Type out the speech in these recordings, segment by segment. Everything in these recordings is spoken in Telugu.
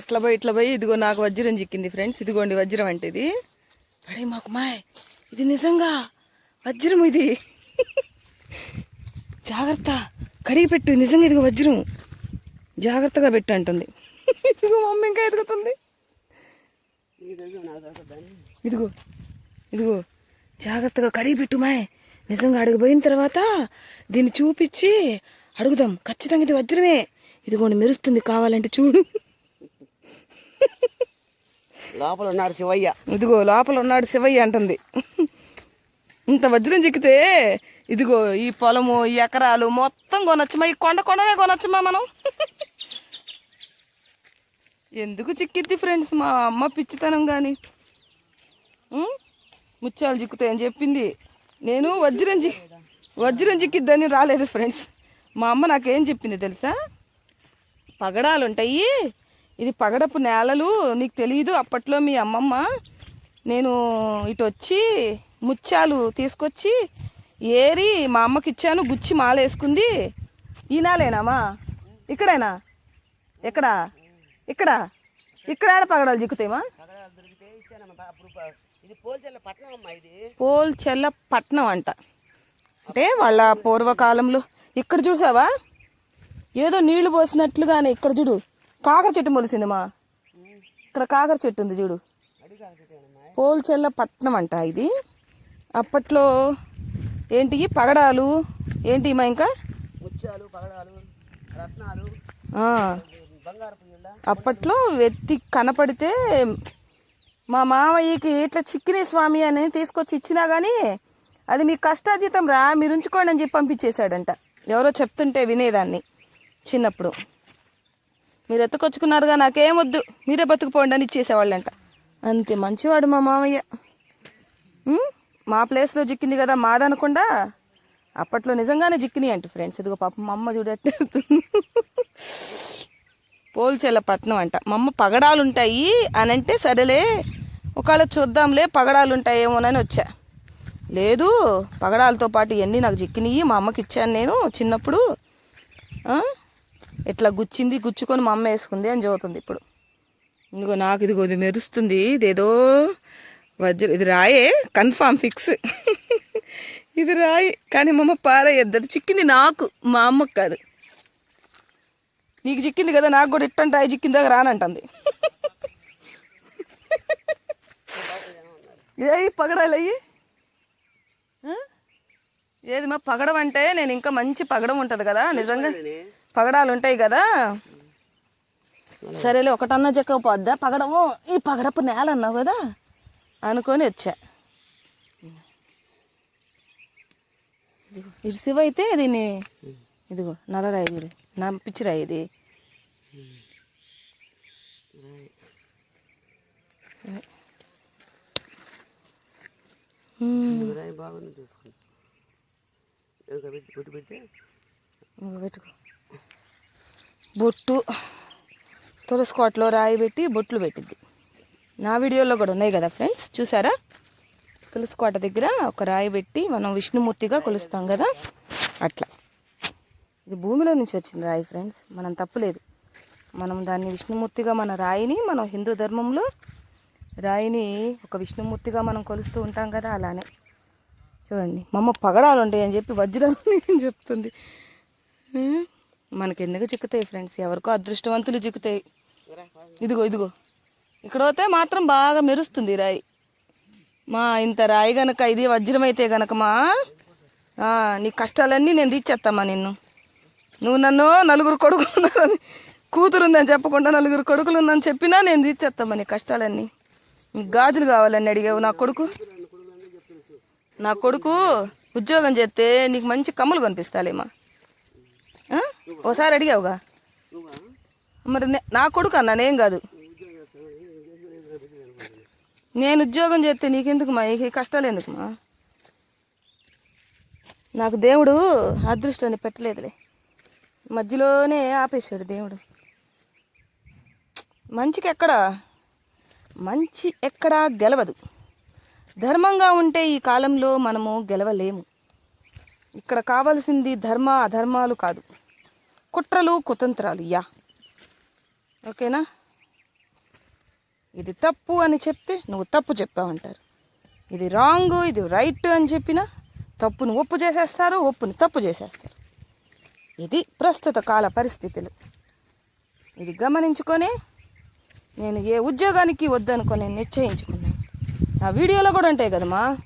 అట్లా పోయి ఇట్లా పోయి ఇదిగో నాకు వజ్రం చిక్కింది ఫ్రెండ్స్ ఇదిగోండి వజ్రం అంటే ఇది. అడే మాకు మాయ్. ఇది నిజంగా వజ్రం ఇది. జాగ్రత్త. కడిగి పెట్టు. నిజంగా ఇదిగో వజ్రం. జాగ్రత్తగా పెట్టు అంటుంది. ఇదిగో మమ్మీ ఇంకా ఎదుగుతుంది. ఇదిగో ఇదిగో. జాగ్రత్తగా కడిగి పెట్టు మాయ్. నిజంగా అడిగిపోయిన తర్వాత దీన్ని చూపించి అడుగుదాం. ఖచ్చితంగా ఇది వజ్రమే. ఇదిగోండి మెరుస్తుంది కావాలంటే చూడు. లోపల ఉన్నాడు శివయ్య. ఇదిగో లోపల ఉన్నాడు శివయ్య అంటుంది. ఇంత వజ్రం చిక్కితే ఇదిగో ఈ పొలము ఈ ఎకరాలు మొత్తం కొనొచ్చమా? ఈ కొండ కొండనే కొనొచ్చమా మనం? ఎందుకు చిక్కిద్ది ఫ్రెండ్స్ మా అమ్మ పిచ్చితనం కానీ ముత్యాలు చిక్కుతాయని చెప్పింది. నేను వజ్రం చి వజ్రం చిక్కిద్దని రాలేదు ఫ్రెండ్స్ మా అమ్మ నాకేం చెప్పింది తెలుసా? పగడాలు ఉంటాయి ఇది పగడపు నేలలు నీకు తెలియదు అప్పట్లో మీ అమ్మమ్మ నేను ఇటు వచ్చి ముత్యాలు తీసుకొచ్చి ఏరి మా అమ్మకి ఇచ్చాను గుచ్చి మాల వేసుకుంది ఈ నాలేనామా? ఇక్కడేనా? ఎక్కడ? ఇక్కడ? ఇక్కడ పగడాలు చిక్కుతాయమా? పోల్చెల్ల పట్నం అంట. అంటే వాళ్ళ పూర్వకాలంలో ఇక్కడ చూసావా? ఏదో నీళ్ళు పోసినట్లుగానే ఇక్కడ చూడు. కాకర చెట్టు మొలిసింది మా ఇక్కడ కాకర చెట్టు ఉంది చూడు. పోల్చెల్ల పట్నం అంట ఇది. అప్పట్లో ఏంటి పగడాలు? ఏంటి మా ఇంకా? అప్పట్లో వెత్తి కనపడితే మా మామయ్యకి ఇట్లా చిక్కినే స్వామి అని తీసుకొచ్చి ఇచ్చినా కానీ అది మీ కష్టాతీతం రా మీరు ఉంచుకోండి అని చెప్పి పంపించేశాడంట. ఎవరో చెప్తుంటే వినేదాన్ని చిన్నప్పుడు. మీరు ఎత్తుకొచ్చుకున్నారుగా నాకేం వద్దు. మీరే బతుకుపోండి అని ఇచ్చేసేవాళ్ళంట. అంతే మంచివాడు మా మామయ్య? మా ప్లేస్లో చిక్కింది కదా మాదనకుండా అప్పట్లో నిజంగానే చిక్కినాయి అంట ఫ్రెండ్స్. ఇదిగో పాప మా అమ్మ చూడట్టు పోల్చెల్ల పట్నం అంట. మా అమ్మ పగడాలు ఉంటాయి అని అంటే సరేలే ఒకవేళ చూద్దాంలే పగడాలు ఉంటాయేమోనని వచ్చా. లేదు పగడాలతో పాటు ఇవన్నీ నాకు చిక్కినాయి మా అమ్మకి ఇచ్చాను నేను చిన్నప్పుడు? ఇట్లా గుచ్చింది గుచ్చుకొని మా అమ్మ వేసుకుంది అని చదువుతుంది ఇప్పుడు. ఇందుకో నాకు ఇదిగో ఇది మెరుస్తుంది ఇదేదో వజ్ర ఇది రాయే కన్ఫామ్ ఫిక్స్. ఇది రాయి కానీ మా అమ్మ పారేయద్దు. చిక్కింది నాకు మా అమ్మకు కాదు. నీకు చిక్కింది కదా నాకు కూడా ఇట్టంటే రాయి చిక్కిందాక రానంటుంది. ఏ పగడాలు అయ్యి? ఏది మా పగడం అంటే నేను ఇంకా మంచి పగడం ఉంటుంది కదా నిజంగా. పగడాలు ఉంటాయి కదా. సరేలే ఒకటన్నా చెక్కకపోద్దా? పగడము ఈ పగడపు నేల అన్నావు కదా? అనుకొని వచ్చా. శివ అయితే దీన్ని ఇదిగో నల్లరాయి చూడు నా పిచ్చిరాయి ఇది. పెట్టుకో. బొట్టు తులసి కోటలో రాయి పెట్టి బొట్లు పెట్టిద్ది. నా వీడియోలో కూడా ఉన్నాయి కదా ఫ్రెండ్స్ చూసారా? తులసి కోట దగ్గర ఒక రాయి పెట్టి మనం విష్ణుమూర్తిగా కొలుస్తాం కదా? అట్లా. ఇది భూమిలో నుంచి వచ్చిన రాయి ఫ్రెండ్స్ మనం తప్పులేదు. మనం దాన్ని విష్ణుమూర్తిగా మన రాయిని మనం హిందూ ధర్మంలో రాయిని ఒక విష్ణుమూర్తిగా మనం కొలుస్తూ ఉంటాం కదా అలానే. చూడండి మా అమ్మ పగడాలు ఉంటాయి అని చెప్పి వజ్రాలు నేను చెప్తుంది మనకెందుకు చిక్కుతాయి ఫ్రెండ్స్ ఎవరికో అదృష్టవంతులు చిక్కుతాయి. ఇదిగో ఇదిగో. ఇక్కడ పోతే మాత్రం బాగా మెరుస్తుంది రాయి. మా ఇంత రాయి గనక ఇది వజ్రమైతే గనక మా నీ కష్టాలన్నీ నేను తీర్చేస్తామా నిన్ను. నువ్వు నన్ను నలుగురు కొడుకులు ఉన్నారని కూతురు ఉందని చెప్పకుండా నలుగురు కొడుకులు ఉందని చెప్పినా నేను తీర్చేస్తామా నీ కష్టాలన్నీ. నీకు గాజులు కావాలని అడిగావు నా కొడుకు. నా కొడుకు ఉద్యోగం చేస్తే నీకు మంచి కమ్ములు కనిపిస్తాలేమా? ఓసారి అడిగావుగా? మరి నే- నా కొడుకు అన్నా నేను కాదు. నేను ఉద్యోగం చేస్తే నీకెందుకు మా ఈ కష్టాలు ఎందుకుమా? నాకు దేవుడు అదృష్టాన్ని పెట్టలేదులే. మధ్యలోనే ఆపేశాడు దేవుడు. మంచికి ఎక్కడ? మంచి ఎక్కడా గెలవదు. ధర్మంగా ఉంటే ఈ కాలంలో మనము గెలవలేము. ఇక్కడ కావాల్సింది ధర్మ అధర్మాలు కాదు. కుట్రలు కుతంత్రాలు యా. ఓకేనా? ఇది తప్పు అని చెప్తే నువ్వు తప్పు చెప్పావంటారు. ఇది రాంగ్ ఇది రైట్ అని చెప్పినా తప్పును ఒప్పు చేసేస్తారు ఒప్పును తప్పు చేసేస్తారు. ఇది ప్రస్తుత కాల పరిస్థితులు. ఇది గమనించుకొని నేను ఏ ఉద్యోగానికి వద్దనుకొని నిశ్చయించుకున్నాను. నా వీడియోలో కూడా ఉంటాయి కదమ్మా.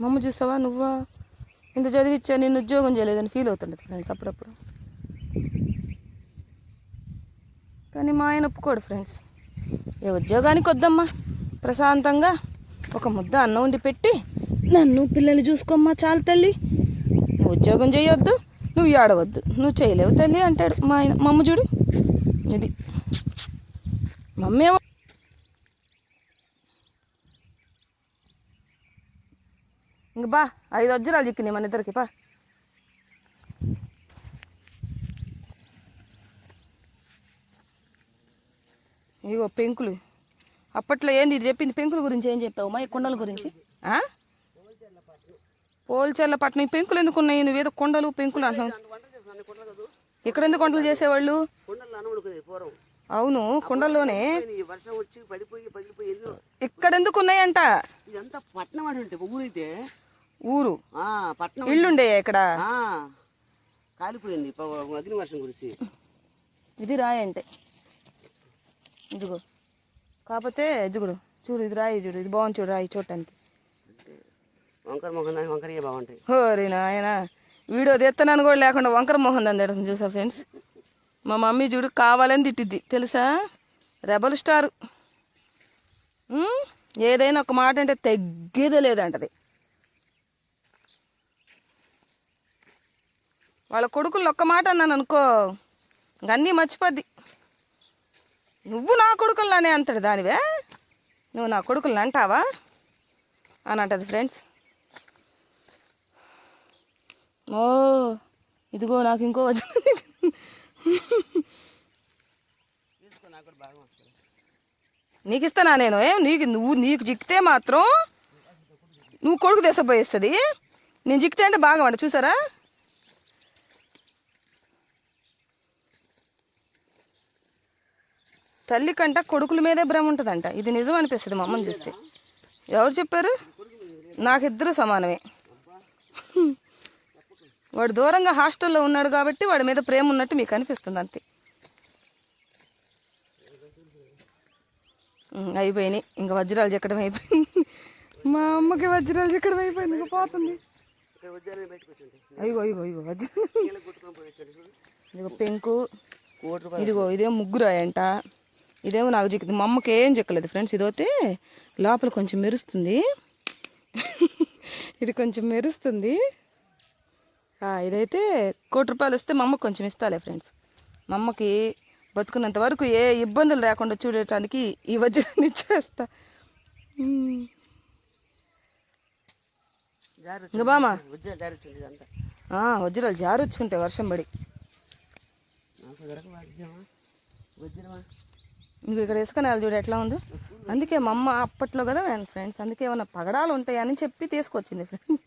మమ్మ చూసావా నువ్వా? ఇంత చదివిచ్చా నేను ఉద్యోగం చేయలేదని ఫీల్ అవుతుండదు ఫ్రెండ్స్ అప్పుడప్పుడు. కానీ మా ఆయన ఒప్పుకోడు ఫ్రెండ్స్ ఏ ఉద్యోగానికి వద్దమ్మా ప్రశాంతంగా ఒక ముద్ద అన్నం వండి పెట్టి నన్ను పిల్లల్ని చూసుకోమ్మా చాలు తల్లి నువ్వు ఉద్యోగం చేయొద్దు నువ్వు ఆడవద్దు నువ్వు చేయలేవు తల్లి అంటాడు మా ఆయన. మా చూడు ఇది మమ్మీ ఇంక బా ఐదు వజ్రాలు చిక్కినాయి మన ఇద్దరికి పా ఇగో పెంకులు. అప్పట్లో ఏంది ఇది చెప్పింది? పెంకుల గురించి ఏం చెప్పావు మా ఈ కొండల గురించి? ఆ? పట్నం. ఈ పెంకులు ఎందుకు ఉన్నాయి? నువ్వేదో కొండలు పెంకులు అంటున్నావు. కొండలు ఇక్కడ ఎందుకు వంటలు చేసేవాళ్ళు? అవును కొండల్లోనే. వర్షం వచ్చి పగిలిపోయి ఇక్కడ ఎందుకు ఉన్నాయంట? ఇదంతా పట్నం అంటే ఊరైతే. ఊరు? పట్నం ఇళ్ళుండే ఇక్కడ? కాలిపోయింది. ప- అగ్ని వర్షం కురిసి. ఇది రాయి అంటే. ఇదిగో. కాకపోతే ఇదిగుడు చూడు ఇది రాయి చూడు ఇది బాగుంది చూడు రాయి చూడటానికి. వంకర మొహం దాని వంకరయ్యే బాగుంటాయి. హోరి నాయన వీడియో తెత్తనాను కూడా లేకుండా వంకర మొహం అందడం చూసా ఫ్రెండ్స్ మా మమ్మీ చూడు కావాలని తిట్టిద్ది. తెలుసా? Rebel star. ఏదైనా ఒక మాట అంటే తగ్గేదే లేదంటది. వాళ్ళ కొడుకులు ఒక్క మాట అన్నాను అనుకో అన్నీ మర్చిపోద్ది. నువ్వు నా కొడుకుల్లానే అంటాడు దానివే? నువ్వు నా కొడుకుల్ని అంటావా? అని అంటది ఫ్రెండ్స్. ఓ ఇదిగో నాకు ఇంకో వజ్రం నీకు ఇస్తానా నేను? ఏం నీకు నువ్వు నీకు జిక్కితే మాత్రం నువ్వు కొడుకు తెసపోయిస్తుంది నేను జిక్కితే అంటే బాగా వంట చూసారా? తల్లి కంట కొడుకుల మీదే భ్రమ ఉంటుందంట. ఇది నిజం అనిపిస్తుంది మా అమ్మని చూస్తే. ఎవరు చెప్పారు? నాకిద్దరు సమానమే. వాడు దూరంగా హాస్టల్లో ఉన్నాడు కాబట్టి వాడి మీద ప్రేమ ఉన్నట్టు మీకు అనిపిస్తుంది అంతే. అయిపోయినాయి. ఇంకా వజ్రాలు చెక్కడం అయిపోయింది. మా అమ్మకి వజ్రాలు చెక్కడం అయిపోయింది. ఇంకా పోతుంది. అయ్యో అయ్యో అయ్యో వజ్రం ఇదిగో పెంకు. ఇదిగో ఇదే ముగ్గురు అయ్యంట ఇదేమో నాకు చిక్కింది మా అమ్మకి ఏం చెక్కలేదు ఫ్రెండ్స్. ఇదైతే లోపల కొంచెం మెరుస్తుంది. ఇది కొంచెం మెరుస్తుంది. ఇదైతే కోటి రూపాయలు ఇస్తే మా అమ్మకి కొంచెం ఇస్తాలే ఫ్రెండ్స్. మా అమ్మకి బతుకున్నంత వరకు ఏ ఇబ్బందులు లేకుండా చూడటానికి ఈ వజ్రాన్ని ఇచ్చేస్తా ఇంకా బామా? వజ్రాలు జారొచ్చుకుంటాయి వర్షం పడి. వజ్రమా? ఇంక ఇక్కడ ఇసుక నేల చూడు ఎట్లా ఉందో. అందుకే మా అమ్మ అప్పట్లో కదా ఫ్రెండ్స్ అందుకే ఏమన్నా పగడాలు ఉంటాయని చెప్పి తీసుకొచ్చింది ఫ్రెండ్స్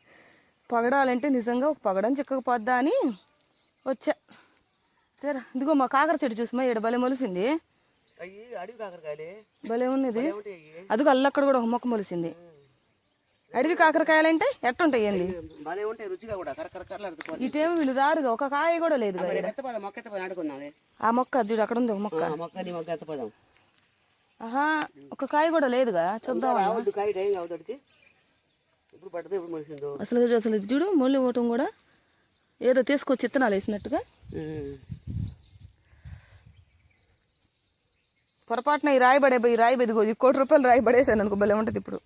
పగడాలంటే నిజంగా ఒక పగడం చిక్కకపోద్దా అని వచ్చా. తీరా ఇదిగో మా కాకర చెట్టు చూసి మా ఈడ భలే మొలిసింది. భలే ఉన్నది. అదిగో అల్లక్కడ కూడా ఒక మొక్క మొలిసింది. అడవి కాకరకాయలంటే ఎట్టుంటాయి ఏంది భలే ఉంటాయి రుచిగా కూడా కరకరకరలాడుతుంది ఇటేమో వీళ్ళు ఒక కాయ కూడా లేదు మరి ఎత్తపదం మొక్క ఎత్తపదం ఆడుకుందాంలే. ఆ మొక్క చూడు అక్కడ ఉంది ఒక మొక్క. ఆ, మొక్క నీ మొక్క ఎత్తపదం. ఆహా ఒక కాయ కూడా లేదుగా చూద్దాం రావద్దు కాయ టైం కావద్దు ఇప్పుడు పడుతుంది ఇప్పుడు మనిషిందో. అసలు అసలు చూడు మొల్లి ఓటం కూడా ఏదో తీసుకొచ్చి ఇత్తనాలు వేసినట్టుగా. పొరపాటున ఈ రాయి పడే ఈ రాయి బెదిగో ఈ కోటి రూపాయలు రాయి పడేసాను అనుకో భలే ఉంటుంది ఇప్పుడు.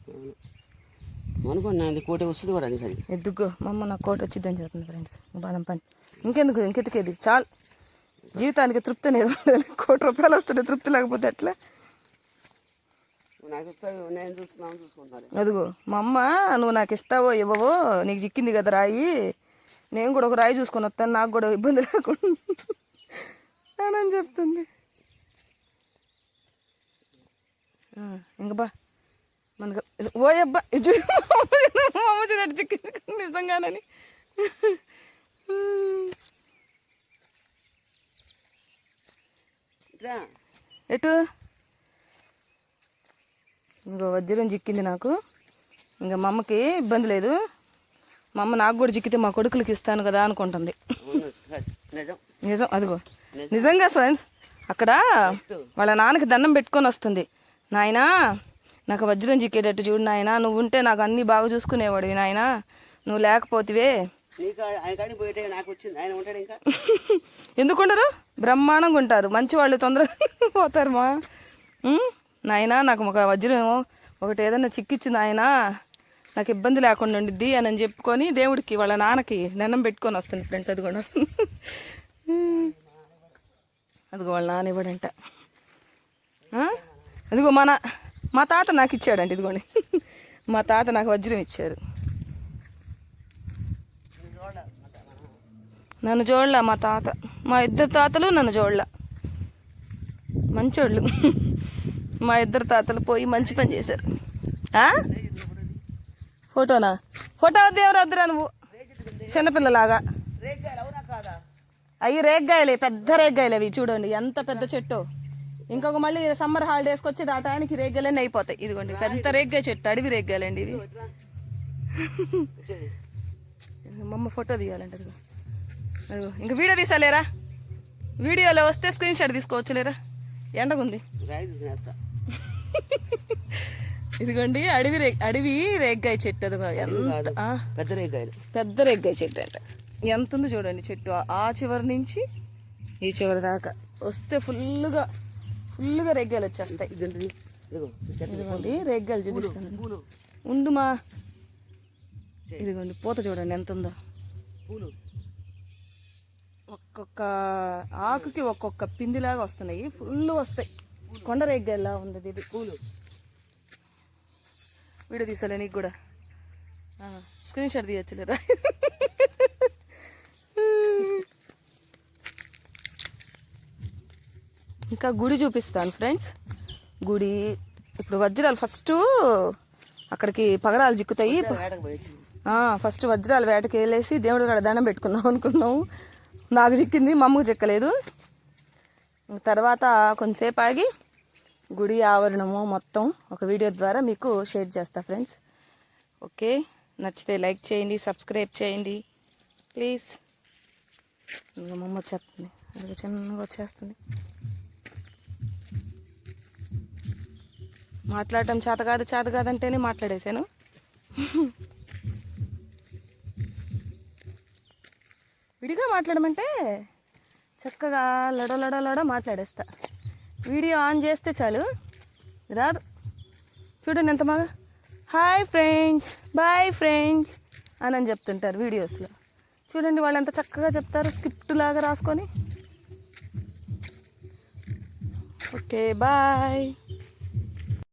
అనుకోండి కోటి వస్తుంది కూడా అది అది ఎద్దుగో మా అమ్మ నాకు కోటి వచ్చిందని చెప్తుంది ఫ్రెండ్స్. బాదం పని ఇంకెందుకు? ఇంకెతికేది చాలు. జీవితానికి తృప్తి అనేది ఉండాలి కోటి రూపాయలు వస్తుంటే తృప్తి లేకపోతే ఎట్లా? అదిగో మా అమ్మ నువ్వు నాకు ఇస్తావో ఇవ్వవో నీకు చిక్కింది కదా రాయి. నేను కూడా ఒక రాయి చూసుకొని వస్తాను. నాకు కూడా ఇబ్బంది లేకుండా. అని చెప్తుంది. ఇంక బా. మనకు ఓ అబ్బా ఇది అమ్మ చూడండి చిక్కింది నిజంగానని. ఎటు? ఇంకో వజ్రం చిక్కింది నాకు. ఇంకా మా అమ్మకి ఇబ్బంది లేదు. మా అమ్మ నాకు కూడా చిక్కితే మా కొడుకులకి ఇస్తాను కదా అనుకుంటుంది. నిజం. అదిగో. నిజంగా ఫ్రెండ్స్ అక్కడ వాళ్ళ నాన్నకి దండం పెట్టుకొని వస్తుంది. నాయనా నాకు వజ్రం చిక్కేటట్టు చూడు నాయనా. నువ్వు ఉంటే నాకు అన్నీ బాగా చూసుకునేవాడివి నాయనా. నువ్వు లేకపోతివే. ఎందుకుంటారు బ్రహ్మాండంగా ఉంటారు. మంచి వాళ్ళు తొందరగా పోతారు మా? నాయనా నాకు ఒక వజ్రం ఒకటి ఏదైనా చిక్కిచ్చి నాయనా నాకు ఇబ్బంది లేకుండా ఉండిద్ది అని అని చెప్పుకొని దేవుడికి వాళ్ళ నాన్నకి దండం పెట్టుకొని వస్తుంది ఫ్రెండ్స్ అది కూడా. అదిగో వాళ్ళ నాన్న ఇవ్వడంట? అదిగో మన మా తాత నాకు ఇచ్చాడంట ఇదిగోండి. మా తాత నాకు వజ్రం ఇచ్చారు. నన్ను చూడలే మా తాత. మా ఇద్దరు తాతలు నన్ను చూడలే మంచోళ్ళు. మా ఇద్దరు తాతలు పోయి మంచి పని చేశారు. ఆ? ఫోటోనా? ఫోటో దేవరాద్రా నువ్వు? చిన్నపిల్లలాగా. అవి రేగ్గాయలే పెద్ద రేగ్గాయలు అవి చూడండి ఎంత పెద్ద చెట్టు. ఇంకొక మళ్ళీ సమ్మర్ హాలిడేస్కి వచ్చి దాటానికి రేగ్గాయలన్నీ అయిపోతాయి. ఇదిగోండి పెద్ద రేగ్గాయ చెట్టు అడవి రేగ్గాయలండి ఇవి. వచ్చేది. మా అమ్మ ఫోటో తీయాలంట ఇంక వీడియో తీసాలేరా? వీడియోలో వస్తే స్క్రీన్ షాట్ తీసుకోవచ్చులేరా? ఎండగుంది. ఇదిగోండి అడవి రే అడవి రేగ్గాయ చెట్టు అదిగో ఎంత ఆ, పెద్ద రేగాయలు పెద్ద రేగ్గాయ చెట్టు అంట. ఎంత ఉందో చూడండి చెట్టు. ఆ చివరి నుంచి ఈ చివరి దాకా. వస్తే ఫుల్గా ఫుల్గా రేగ్గాయలు వచ్చేస్తాయి. ఇదిగోండి రేగ్గాయలు చూపిస్తాను. ఉండుమా? ఇదిగోండి పూత చూడండి ఎంత ఉందో. పూలు. ఒక్కొక్క ఆకుకి ఒక్కొక్క పిందిలాగా వస్తున్నాయి. ఫుల్ వస్తాయి. కొండ రేగ్గాయలా ఉంది ఇది. పూలు. వీడియో తీసాలే నీకు కూడా. స్క్రీన్ షాట్ తీయచ్చులేరా? ఇంకా గుడి చూపిస్తాను ఫ్రెండ్స్ గుడి ఇప్పుడు వజ్రాలు ఫస్ట్ అక్కడికి పగడాలు చిక్కుతాయి. ఫస్ట్ వజ్రాలు వేటకి వెళ్ళేసి దేవుడి కాడ దండం పెట్టుకుందాం అనుకున్నాము. నాకు చిక్కింది మా అమ్మకు చిక్కలేదు తర్వాత కొంతసేపు ఆగి గుడి ఆవరణము మొత్తం ఒక వీడియో ద్వారా మీకు షేర్ చేస్తా ఫ్రెండ్స్ ఓకే? నచ్చితే లైక్ చేయండి సబ్స్క్రైబ్ చేయండి. ప్లీజ్. మా అమ్మ వచ్చేస్తుంది. చిన్నగా వచ్చేస్తుంది. మాట్లాడటం చేత కాదు చేత కాదంటేనే మాట్లాడేశాను. విడిగా మాట్లాడమంటే చక్కగా లడ లడ లడ మాట్లాడేస్తా. వీడియో ఆన్ చేస్తే చాలు. రాదు. చూడండి ఎంత బాగా. హాయ్ ఫ్రెండ్స్ బాయ్ ఫ్రెండ్స్ అని అని చెప్తుంటారు వీడియోస్లో. చూడండి వాళ్ళు ఎంత చక్కగా చెప్తారు స్క్రిప్ట్ లాగా రాసుకొని. Okay bye.